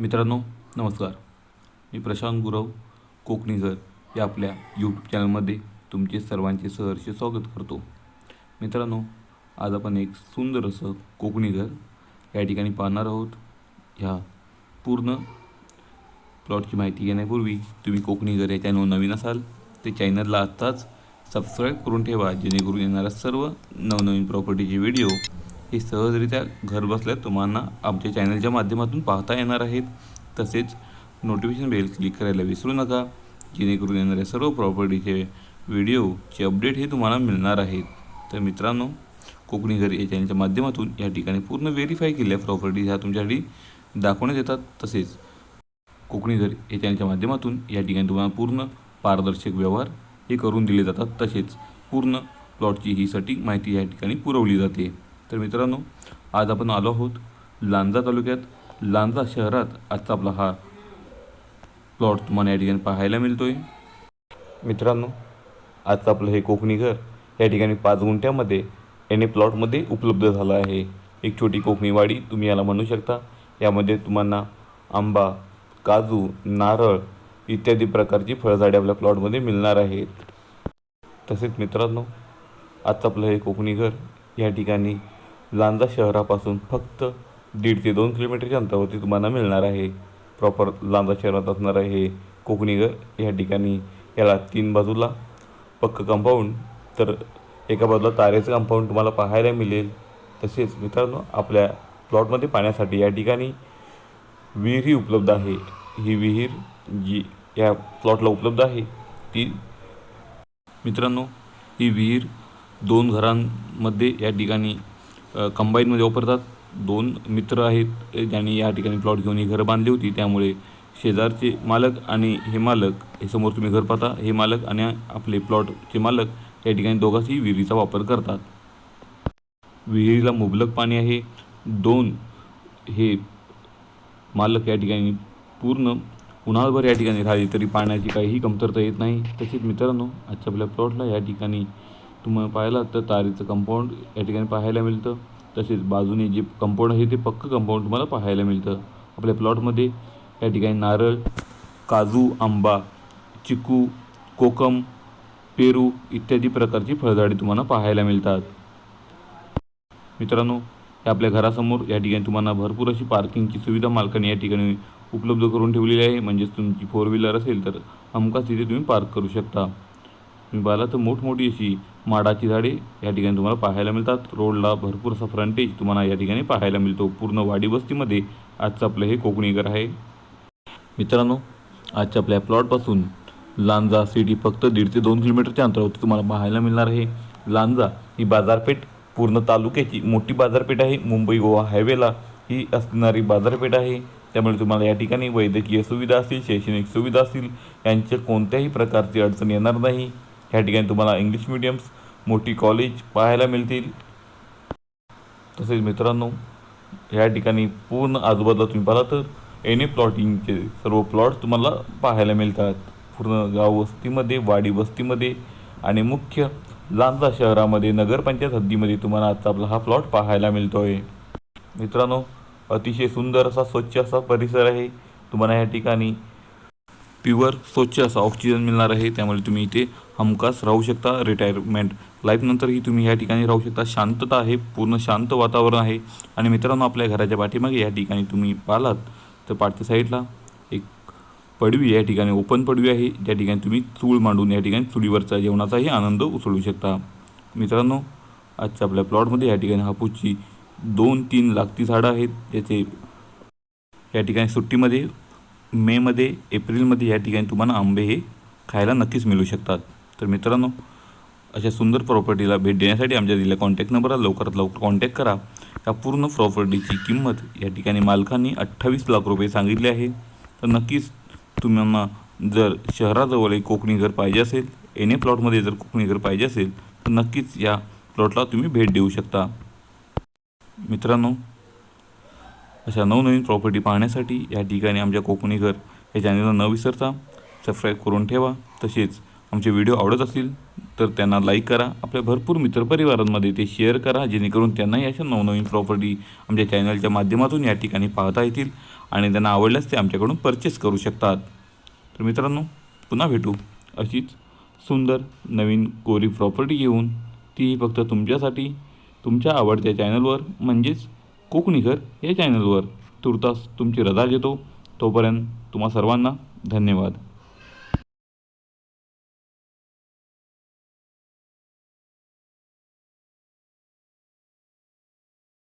मित्रांनो नमस्कार. मी प्रशांत गुरव कोकणीकर या आपल्या यूट्यूब चॅनलमध्ये तुमचे सर्वांचे सहर्ष स्वागत करतो. मित्रांनो आज आपण एक सुंदर असं कोकणी घर या ठिकाणी पाहणार आहोत. ह्या पूर्ण प्लॉटची माहिती घेण्यापूर्वी तुम्ही कोकणी घर या चॅनल नवीन असाल ते चॅनलला आत्ताच सबस्क्राईब करून ठेवा जेणेकरून येणाऱ्या सर्व नवनवीन प्रॉपर्टीचे व्हिडिओ हे सहजरित्या घरबसल्या तुम्हाला आमच्या चॅनलच्या माध्यमातून पाहता येणार आहेत. तसेच नोटिफिकेशन बेल क्लिक करायला विसरू नका. जेणेकरून येणाऱ्या सर्व प्रॉपर्टीचे व्हिडिओचे अपडेट हे तुम्हाला मिळणार आहेत. तर मित्रांनो कोकणी घर या चॅनलच्या माध्यमातून या ठिकाणी पूर्ण व्हेरीफाय केलेल्या प्रॉपर्टीज ह्या तुमच्यासाठी दाखवण्यात येतात. तसेच कोकणी घर या चॅनलच्या माध्यमातून या ठिकाणी तुम्हाला पूर्ण पारदर्शक व्यवहार हे करून दिले जातात. तसेच पूर्ण प्लॉटची ही सटीक माहिती या ठिकाणी पुरवली जाते. तर मित्रांनो आज आपण आलो आहोत लांजा तालुक्यात. लांजा शहरात आजचा आपला हा प्लॉट तुम्हाला या ठिकाणी पाहायला मिळतो आहे मित्रांनो आजचं आपलं हे कोकणी घर या ठिकाणी पाच गुंठ्यामध्ये याने प्लॉटमध्ये उपलब्ध झालं आहे. एक छोटी कोकणी वाडी तुम्ही याला म्हणू शकता. यामध्ये तुम्हाला आंबा काजू नारळ इत्यादी प्रकारची फळझाडे आपल्या प्लॉटमध्ये मिळणार आहेत. तसेच मित्रांनो आजचं आपलं हे कोकणी घर या ठिकाणी लांजा शहरापासून फक्त दीड ते दोन किलोमीटरच्या अंतरावरती तुम्हाला मिळणार आहे. प्रॉपर लांजा शहरात असणार आहे. हे कोकणी घर या ठिकाणी. याला तीन बाजूला पक्क कंपाऊंड तर एका बाजूला तारेचं कंपाऊंड तुम्हाला पाहायला मिळेल. तसेच मित्रांनो आपल्या प्लॉटमध्ये पाण्यासाठी या ठिकाणी विहीरही उपलब्ध आहे. ही विहीर जी या प्लॉटला उपलब्ध आहे ती मित्रांनो ही विहीर दोन घरांमध्ये या ठिकाणी कंबाईनमध्ये वापरतात. दोन मित्र आहेत ज्यांनी या ठिकाणी प्लॉट घेऊन ही घरं बांधली होती. त्यामुळे शेजारचे मालक आणि हे मालक हे समोर तुम्ही घर पाहता हे मालक आणि आपले प्लॉटचे मालक या ठिकाणी दोघांची विहिरीचा वापर करतात. विहिरीला मुबलक पाणी आहे. दोन हे मालक या ठिकाणी पूर्ण उन्हाळभर या ठिकाणी राहिली तरी पाण्याची काहीही कमतरता येत नाही. तसेच मित्रांनो आजच्या आपल्या प्लॉटला या ठिकाणी तुम्हाला पाहिलं तर तारीचं कंपाऊंड या ठिकाणी पाहायला मिळतं. तसेच बाजूने जे कंपाऊंड आहे ते पक्क कंपाऊंड तुम्हाला पाहायला मिळतं. आपल्या प्लॉटमध्ये या ठिकाणी नारळ काजू आंबा चिकू कोकम पेरू इत्यादी प्रकारची फळझाडे तुम्हाला पाहायला मिळतात. मित्रांनो आपल्या घरासमोर या ठिकाणी तुम्हाला भरपूर अशी पार्किंगची सुविधा मालकाने या ठिकाणी उपलब्ध करून ठेवलेली आहे. म्हणजेच तुमची फोर व्हीलर असेल तर हमखास तिथे तुम्ही पार्क करू शकता. तुम्ही पाहिला तर मोठमोठी अशी माडाची झाडे या ठिकाणी तुम्हाला पाहायला मिळतात. रोडला भरपूर असा फ्रंटेज तुम्हाला या ठिकाणी पाहायला मिळतो. पूर्ण वाडी वस्तीमध्ये आजचं आपलं हे कोकणी घर आहे. मित्रांनो आजच्या आपल्या प्लॉटपासून लांजा सिटी फक्त दीड ते दोन किलोमीटरच्या अंतरावरती तुम्हाला पाहायला मिळणार आहे. लांजा ही बाजारपेठ पूर्ण तालुक्याची मोठी बाजारपेठ आहे. मुंबई गोवा हायवेला ही असणारी बाजारपेठ आहे. त्यामुळे तुम्हाला या ठिकाणी वैद्यकीय सुविधा असतील शैक्षणिक सुविधा असतील यांच्या कोणत्याही प्रकारची अडचण येणार नाही. ह्या ठिकाणी तुम्हाला इंग्लिश मिडियम्स मोठी कॉलेज पाहायला मिळतील. तसेच मित्रांनो ह्या ठिकाणी पूर्ण आजूबाजूला तुम्ही पाहिला तर एन ए प्लॉटिंगचे सर्व प्लॉट तुम्हाला पाहायला मिळतात. पूर्ण गाव वस्तीमध्ये वाडी वस्तीमध्ये आणि मुख्य लांजा शहरामध्ये नगरपंचायत हद्दीमध्ये तुम्हाला आजचा आपला हा प्लॉट पाहायला मिळतो आहे मित्रांनो अतिशय सुंदर असा स्वच्छ असा परिसर आहे. तुम्हाला या ठिकाणी प्युअर स्वच्छ असा ऑक्सिजन मिळणार आहे. त्यामुळे तुम्ही इथे हमखास राहू शकता. रिटायरमेंट लाईफनंतरही तुम्ही या ठिकाणी राहू शकता. शांतता आहे. पूर्ण शांत वातावरण आहे. आणि मित्रांनो आपल्या घराच्या पाठीमागे या ठिकाणी तुम्ही पाहिलात तर पाठच्या साईडला एक पडवी या ठिकाणी ओपन पडवी आहे. ज्या ठिकाणी तुम्ही चूळ मांडून या ठिकाणी चुलीवरचा जेवणाचाही आनंद उसळू शकता. मित्रांनो आजच्या आपल्या प्लॉटमध्ये या ठिकाणी हापूसची दोन तीन लागती झाडं आहेत. ज्याचे या ठिकाणी सुट्टीमध्ये मेमध्ये एप्रिलमध्ये या ठिकाणी तुम्हाला आंबे हे खायला नक्कीच मिळू शकतात. तर मित्रांनो अशा सुंदर प्रॉपर्टीला भेट देण्यासाठी आमच्या दिलेल्या कॉन्टॅक्ट नंबरला लवकरात लवकर कॉन्टॅक्ट करा. या पूर्ण प्रॉपर्टीची किंमत या ठिकाणी मालकांनी अठ्ठावीस लाख रुपये सांगितले आहे. तर नक्कीच तुम्हाला जर शहराजवळ एक कोकणी घर पाहिजे असेल एन ए प्लॉटमध्ये जर कोकणी घर पाहिजे असेल तर नक्कीच या प्लॉटला तुम्ही भेट देऊ शकता. मित्रांनो अशा नवनवीन प्रॉपर्टी पाहण्यासाठी या ठिकाणी आमच्या कोकणी घर या चॅनलला न विसरता सबस्क्राईब करून ठेवा. तसेच आमचे व्हिडिओ आवडत असतील तर त्यांना लाईक करा. आपल्या भरपूर मित्रपरिवारांमध्ये ते शेअर करा जेणेकरून त्यांनाही अशा नवनवीन प्रॉपर्टी आमच्या चॅनलच्या माध्यमातून या ठिकाणी पाहता येतील आणि त्यांना आवडल्यास ते आमच्याकडून परचेस करू शकतात. तर मित्रांनो पुन्हा भेटू अशीच सुंदर नवीन कोरी प्रॉपर्टी घेऊन. तीही फक्त तुमच्यासाठी तुमच्या आवडत्या चॅनलवर म्हणजेच कोकणीकर या चॅनलवर तुर्तास तुमची रजा घेतो तोपर्यंत तुम्हा सर्वांना धन्यवाद.